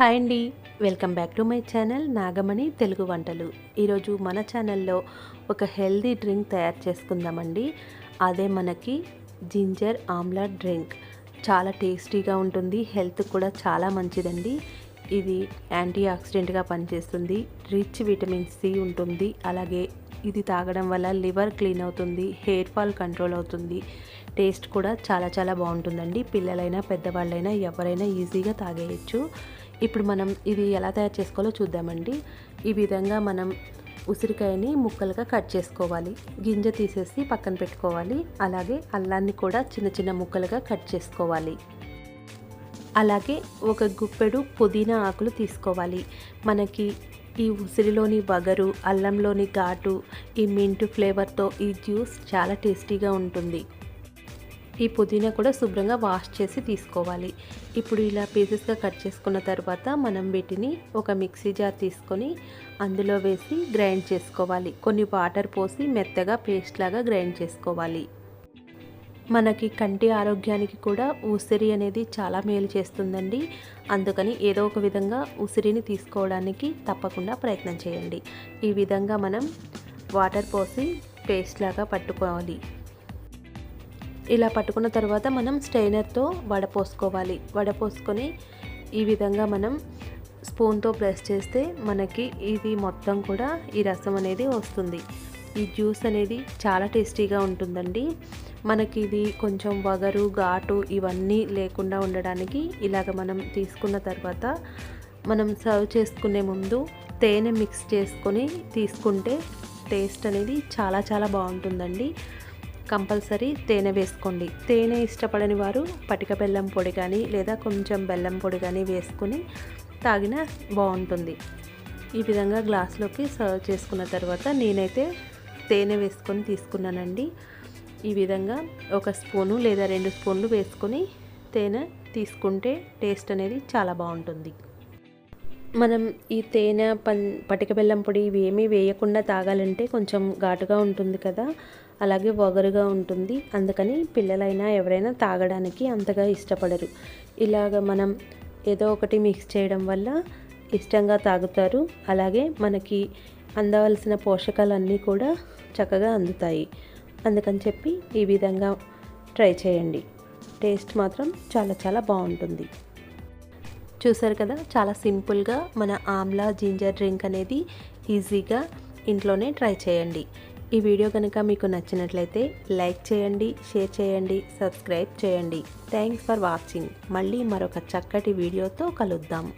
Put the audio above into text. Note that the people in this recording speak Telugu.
హాయ్ అండి. Welcome back to my channel Nagamani Telugu వంటలు. ఈరోజు మన ఛానల్లో ఒక హెల్దీ డ్రింక్ తయారు చేసుకుందామండి. అదే మనకి జింజర్ ఆమ్లా డ్రింక్. చాలా టేస్టీగా ఉంటుంది హెల్త్ కూడా చాలా మంచిదండి. ఇది యాంటీ ఆక్సిడెంట్గా పనిచేస్తుంది రిచ్ విటమిన్ సి ఉంటుంది. అలాగే ఇది తాగడం వల్ల లివర్ క్లీన్ అవుతుంది హెయిర్ ఫాల్ కంట్రోల్ అవుతుంది. టేస్ట్ కూడా చాలా చాలా బాగుంటుందండి. పిల్లలైనా పెద్దవాళ్ళైనా ఎవరైనా ఈజీగా తాగేయచ్చు. ఇప్పుడు మనం ఇది ఎలా తయారు చేసుకోవాలో చూద్దామండి. ఈ విధంగా మనం ఉసిరికాయని ముక్కలుగా కట్ చేసుకోవాలి. గింజ తీసేసి పక్కన పెట్టుకోవాలి. అలాగే అల్లాన్ని కూడా చిన్న చిన్న ముక్కలుగా కట్ చేసుకోవాలి. అలాగే ఒక గుప్పెడు పుదీనా ఆకులు తీసుకోవాలి. మనకి ఈ ఉసిరిలోని వగరు అల్లంలోని ఘాటు ఈ మింటు ఫ్లేవర్తో ఈ జ్యూస్ చాలా టేస్టీగా ఉంటుంది. ఈ పుదీనా కూడా శుభ్రంగా వాష్ చేసి తీసుకోవాలి. ఇప్పుడు ఇలా పీసెస్గా కట్ చేసుకున్న తర్వాత మనం వీటిని ఒక మిక్సీ జార్ తీసుకొని అందులో వేసి గ్రైండ్ చేసుకోవాలి. కొన్ని వాటర్ పోసి మెత్తగా పేస్ట్ లాగా గ్రైండ్ చేసుకోవాలి. మనకి కంటి ఆరోగ్యానికి కూడా ఉసిరి అనేది చాలా మేలు చేస్తుందండి. అందుకని ఏదో ఒక విధంగా ఉసిరిని తీసుకోవడానికి తప్పకుండా ప్రయత్నం చేయండి. ఈ విధంగా మనం వాటర్ పోసి పేస్ట్ లాగా పట్టుకోవాలి. ఇలా పట్టుకున్న తర్వాత మనం స్టైనర్తో వడపోసుకోవాలి వడపోసుకొని ఈ విధంగా మనం స్పూన్తో ప్రెస్ చేస్తే మనకి ఇది మొత్తం కూడా ఈ రసం అనేది వస్తుంది. ఈ జ్యూస్ అనేది చాలా టేస్టీగా ఉంటుందండి. మనకి ఇది కొంచెం వగరు ఘాటు ఇవన్నీ లేకుండా ఉండడానికి ఇలాగ మనం తీసుకున్న తర్వాత మనం సర్వ్ చేసుకునే ముందు తేనె మిక్స్ చేసుకొని తీసుకుంటే టేస్ట్ అనేది చాలా చాలా బాగుంటుందండి. కంపల్సరీ తేనె వేసుకోండి. తేనె ఇష్టపడని వారు పటిక బెల్లం పొడి కానీ లేదా కొంచెం బెల్లం పొడి కానీ వేసుకొని తాగిన బాగుంటుంది. ఈ విధంగా గ్లాస్లోకి సర్వ్ చేసుకున్న తర్వాత నేనైతే తేనె వేసుకొని తీసుకున్నానండి. ఈ విధంగా ఒక స్పూను లేదా రెండు స్పూన్లు వేసుకొని తేనె తీసుకుంటే టేస్ట్ అనేది చాలా బాగుంటుంది. మనం ఈ తేనె పన్ పటిక బెల్లం పొడి ఇవి ఏమీ వేయకుండా తాగాలంటే కొంచెం ఘాటుగా ఉంటుంది కదా. అలాగే వగరుగా ఉంటుంది. అందుకని పిల్లలైనా ఎవరైనా తాగడానికి అంతగా ఇష్టపడరు. ఇలాగ మనం ఏదో ఒకటి మిక్స్ చేయడం వల్ల ఇష్టంగా తాగుతారు. అలాగే మనకి అందవలసిన పోషకాలన్నీ కూడా చక్కగా అందుతాయి. అందుకని చెప్పి ఈ విధంగా ట్రై చేయండి. టేస్ట్ మాత్రం చాలా చాలా బాగుంటుంది. చూసారు కదా చాలా సింపుల్గా మన ఆమ్లా జింజర్ డ్రింక్ అనేది ఈజీగా ఇంట్లోనే ట్రై చేయండి. ఈ వీడియో కనుక మీకు నచ్చినట్లయితే లైక్ చేయండి షేర్ చేయండి సబ్స్క్రైబ్ చేయండి. Thanks for watching. మళ్ళీ మరొక చక్కటి వీడియోతో కలుద్దాం.